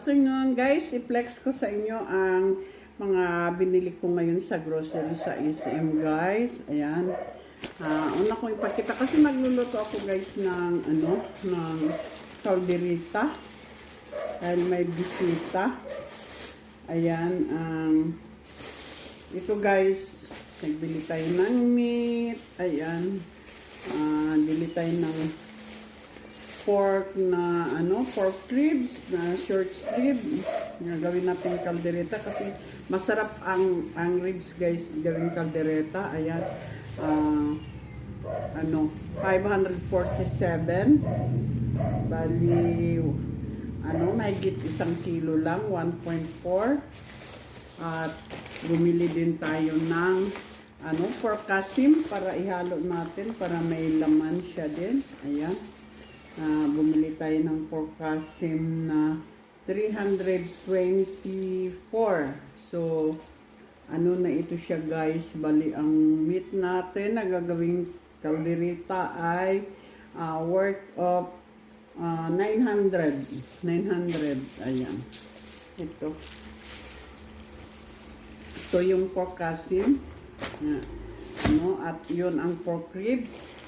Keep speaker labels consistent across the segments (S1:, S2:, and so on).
S1: afternoon. Guys, i-flex ko sa inyo ang mga binili ko ngayon sa grocery sa SM guys. Ayan. Ah, una kong ipakita kasi magluluto ako guys ng ano, ng calderita. Dahil may bisita. Ayan, um, ito guys, nagbili tayo ng meat. Ayan. Ah, bili tayo ng pork na ano, pork ribs na short rib. Gagawin natin kaldereta kasi masarap ang ang ribs guys gawin kaldereta. Ayan. Ah, ano, 547. Bali, ano, mahigit isang kilo lang, 1.4. At bumili din tayo ng ano, pork kasim para ihalo natin para may laman siya din. Ayan. Ah, bumili tayo ng pork kasim na 324. So, ano na ito siya guys, bali ang meat natin na gagawing kalderita ay ah, worth of ah, 900. 900. Ayan. Ito. Ito yung pork kasim. Yan. Ano, at yun ang pork ribs.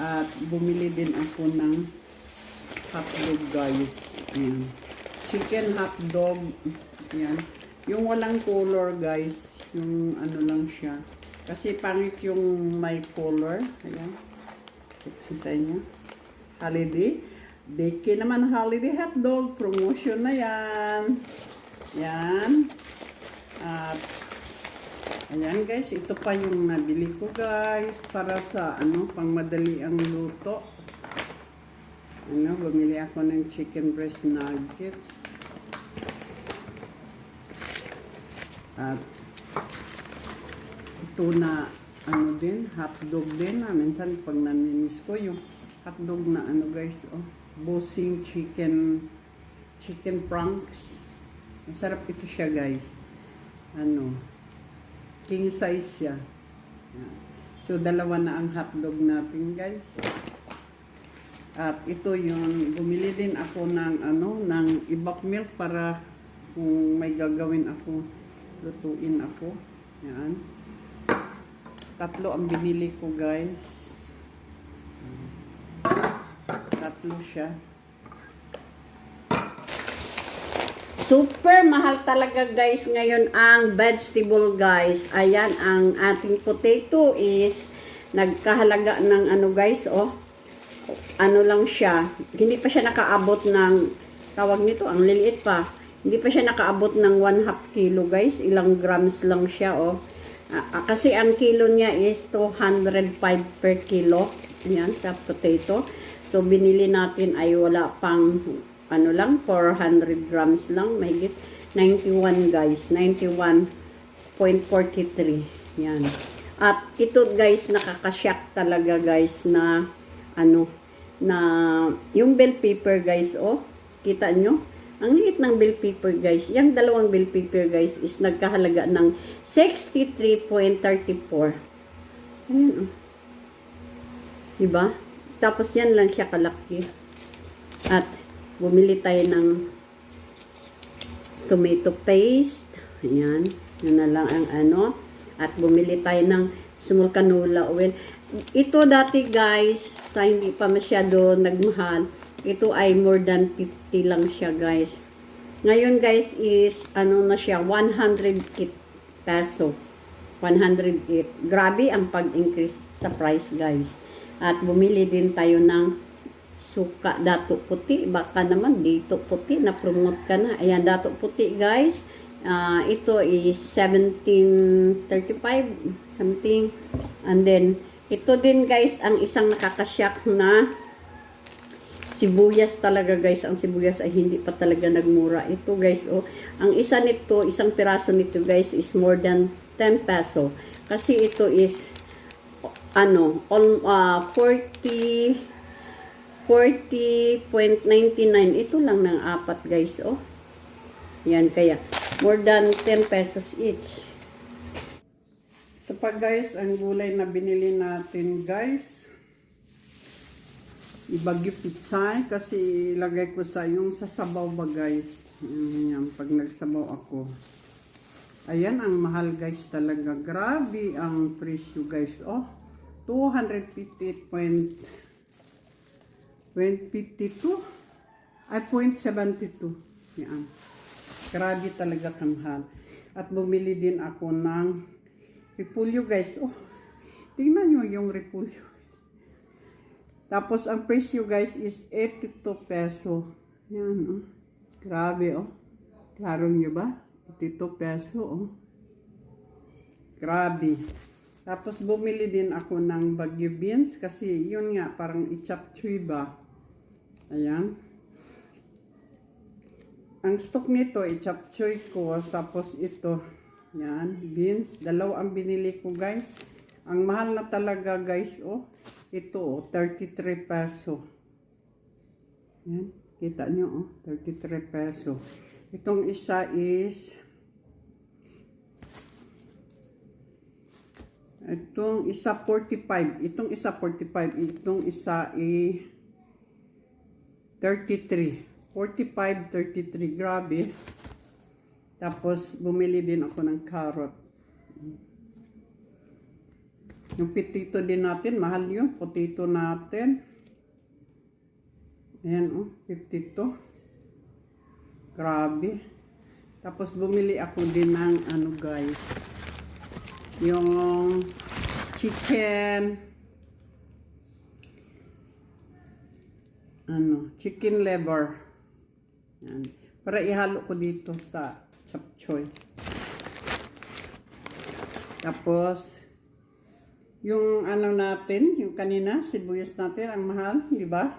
S1: At bumili din ako ng hotdog guys. Ayan. Chicken hotdog. Ayan. Yung walang color guys. Yung ano lang siya. Kasi pangit yung may color. Ayan. Fixin sa inyo. Holiday. Deke naman holiday hotdog. Promotion na yan. Yan. At Ayan guys, ito pa yung nabili ko guys para sa ano, pang ang luto. Ano, bumili ako ng chicken breast nuggets. At ito na ano din, hotdog din. Ah, minsan pag namimiss ko yung hotdog na ano guys, oh, bossing chicken chicken pranks. Masarap ito siya guys. Ano, king size siya. So, dalawa na ang hotdog natin, guys. At ito yung, bumili din ako ng, ano, ng ibak milk para kung may gagawin ako, lutuin ako. Yan. Tatlo ang binili ko, guys. Tatlo siya. Super mahal talaga guys ngayon ang vegetable guys. Ayan ang ating potato is nagkahalaga ng ano guys oh. Ano lang siya. Hindi pa siya nakaabot ng tawag nito ang liliit pa. Hindi pa siya nakaabot ng 1 half kilo guys. Ilang grams lang siya oh. Ah, kasi ang kilo niya is 205 per kilo. Ayan sa potato. So binili natin ay wala pang ano lang, 400 grams lang, mahigit 91 guys, 91.43, yan. At ito guys, nakakasyak talaga guys na, ano, na, yung bell paper guys, oh, kita nyo? Ang liit ng bell paper guys, yung dalawang bell paper guys is nagkahalaga ng 63.34. Ayan, oh. Diba? Tapos yan lang siya kalaki. At bumili tayo ng tomato paste. Ayan. Yun na lang ang ano. At bumili tayo ng small canola oil. Ito dati guys, sa hindi pa masyado nagmahal, ito ay more than 50 lang siya guys. Ngayon guys is ano na siya, 108 peso. 108. Grabe ang pag-increase sa price guys. At bumili din tayo ng suka dato puti baka naman dito puti na promote ka na. Ayan dato puti guys. Uh, ito is 1735 something. And then ito din guys ang isang nakakasyak na sibuyas talaga guys. Ang sibuyas ay hindi pa talaga nagmura. Ito guys oh ang isa nito isang piraso nito guys is more than 10 peso. Kasi ito is ano all, uh, 40 40.99. Ito lang ng apat guys, oh. Yan, kaya more than 10 pesos each. Ito pa guys, ang gulay na binili natin guys. Ibagyo pizza kasi ilagay ko sa yung sasabaw ba guys. Ayan, pag nagsabaw ako. Ayan, ang mahal guys talaga. Grabe ang presyo guys. Oh, 258.52 ay 0.72. Yan. Grabe talaga kamahal. At bumili din ako ng repulyo guys. Oh, tingnan nyo yung repulyo. Tapos ang presyo guys is 82 peso. Yan oh. Grabe oh. Klaro nyo ba? 82 peso oh. Grabe. Tapos bumili din ako ng Baguio beans kasi yun nga parang ichapchoy ba. Ayan. Ang stock nito ichapchoy ko tapos ito yan beans. Dalaw ang binili ko guys. Ang mahal na talaga guys oh. Ito oh 33 peso. Yan. Kita nyo oh 33 peso. Itong isa is Itong isa 45. Itong isa 45. Itong isa i 33. 45, 33. Grabe. Tapos, bumili din ako ng carrot. Yung potato din natin, mahal yun. Potato natin. Ayan, oh, 52. Grabe. Tapos, bumili ako din ng, ano guys, yung chicken ano, chicken liver. Yan. Para ihalo ko dito sa chapchoy. Tapos, yung ano natin, yung kanina, sibuyas natin, ang mahal, di ba?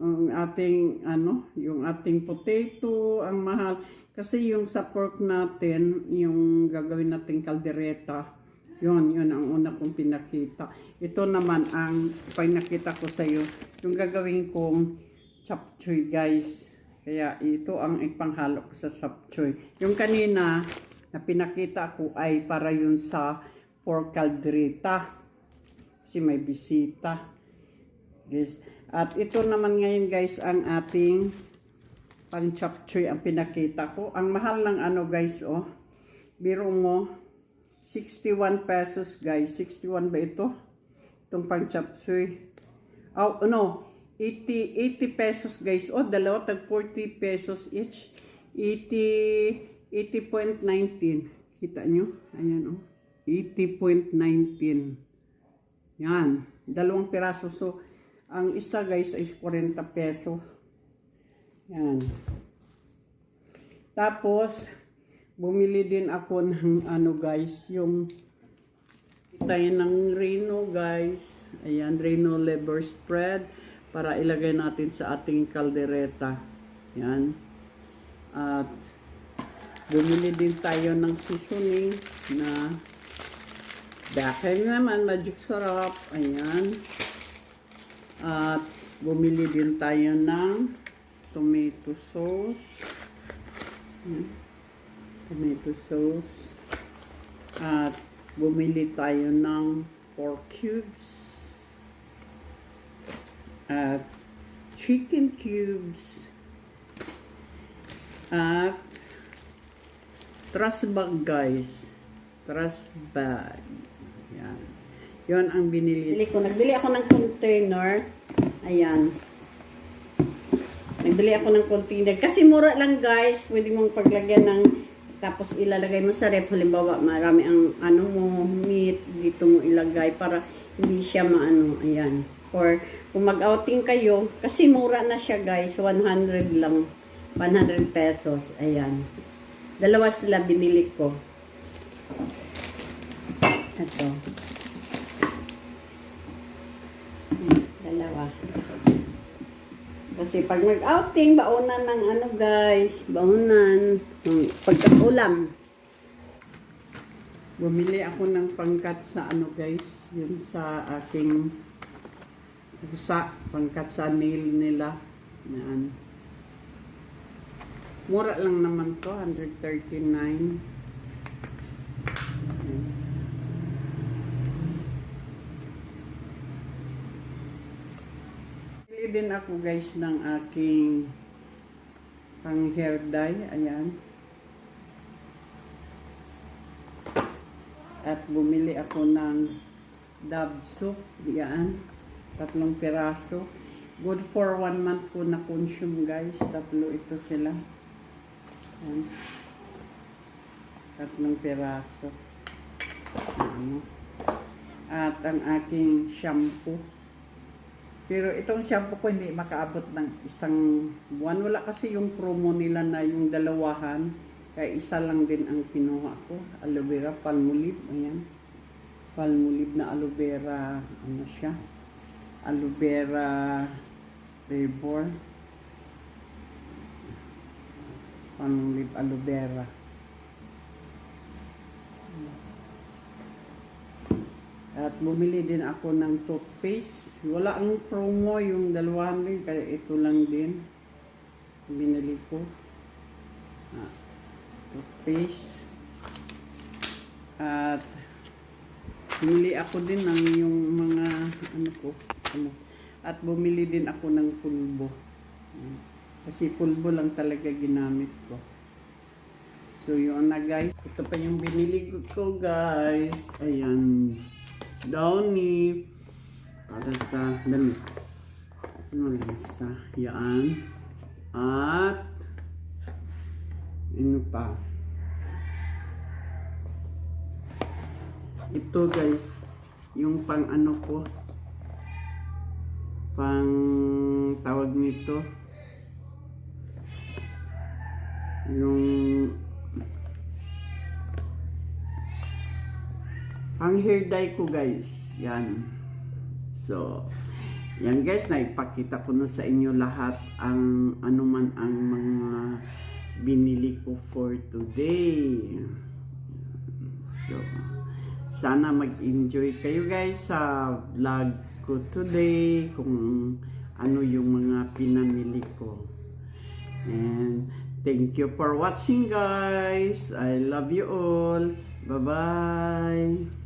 S1: Ang ating, ano, yung ating potato, ang mahal. Kasi yung sa pork natin, yung gagawin nating kaldereta, yun, yun ang una kong pinakita. Ito naman ang pinakita ko sa iyo, yung gagawin kong chapchoy guys. Kaya ito ang ipanghalo ko sa chapchoy. Yung kanina na pinakita ko ay para yun sa pork caldereta. Kasi may bisita. Guys. At ito naman ngayon guys ang ating pang chapchoy ang pinakita ko. Ang mahal ng ano guys oh. Biro mo 61 pesos guys. 61 ba ito? Itong pang chapchoy. Oh, no. 80, 80 pesos guys. Oh, dalawa tag 40 pesos each. 80, 80.19. Kita nyo? Ayan oh. 80.19. Yan. Dalawang piraso. So, ang isa guys ay 40 pesos. Yan. Tapos, bumili din ako ng ano guys, yung tayo ng Reno guys. Ayan, Reno liver spread para ilagay natin sa ating kaldereta. Yan. At bumili din tayo ng seasoning na dahil naman magic sarap. Ayan. At bumili din tayo ng tomato sauce. Ayan. Tomato sauce. At bumili tayo ng pork cubes. At chicken cubes. At trust bag guys. Trust bag. Yan. Yon ang binili.
S2: Bili ko, nagbili ako ng container. Ayan. Nagbili ako ng container. Kasi mura lang guys. Pwede mong paglagyan ng tapos ilalagay mo sa rep. Halimbawa, marami ang ano mo, meat. Dito mo ilagay para hindi siya maano. Ayan. Or kung mag-outing kayo, kasi mura na siya guys. 100 lang. 100 pesos. Ayan. Dalawa sila binili ko. Ito. Dalawa. Kasi pag mag-outing, baunan ng ano guys, baunan, ng pagkaulam.
S1: Bumili ako ng pangkat sa ano guys, yun sa aking busa, pangkat sa nail nila. Yan. Mura lang naman to, 139. Din ako guys ng aking pang hair dye, ayan. At bumili ako ng Dove soup, yan. Tatlong piraso. Good for one month ko na consume guys. Tatlo ito sila. Yan. Tatlong piraso. Ano. At ang aking shampoo. Pero itong shampoo ko hindi makaabot ng isang buwan. Wala kasi yung promo nila na yung dalawahan. Kaya isa lang din ang kinuha ko. Aloe vera, palmolive. Ayan. Palmolive na aloe vera. Ano siya? Aloe vera flavor. Palmolive aloe vera. At bumili din ako ng toothpaste. Wala ang promo yung dalawahan din, kaya ito lang din. Binili ko. Ah, toothpaste. At bumili ako din ng yung mga ano ko. Ano. At bumili din ako ng pulbo. Ah, Kasi pulbo lang talaga ginamit ko. So yun na guys. Ito pa yung binili ko guys. Ayan. Downy. Para sa damit. Ano lang sa yan. At ano pa. Ito guys. Yung pang ano ko. Pang tawag nito. Yung ang hair dye ko guys. Yan. So, yan guys, naipakita ko na sa inyo lahat ang ano man ang mga binili ko for today. So, sana mag-enjoy kayo guys sa vlog ko today kung ano yung mga pinamili ko. And thank you for watching guys. I love you all. Bye-bye.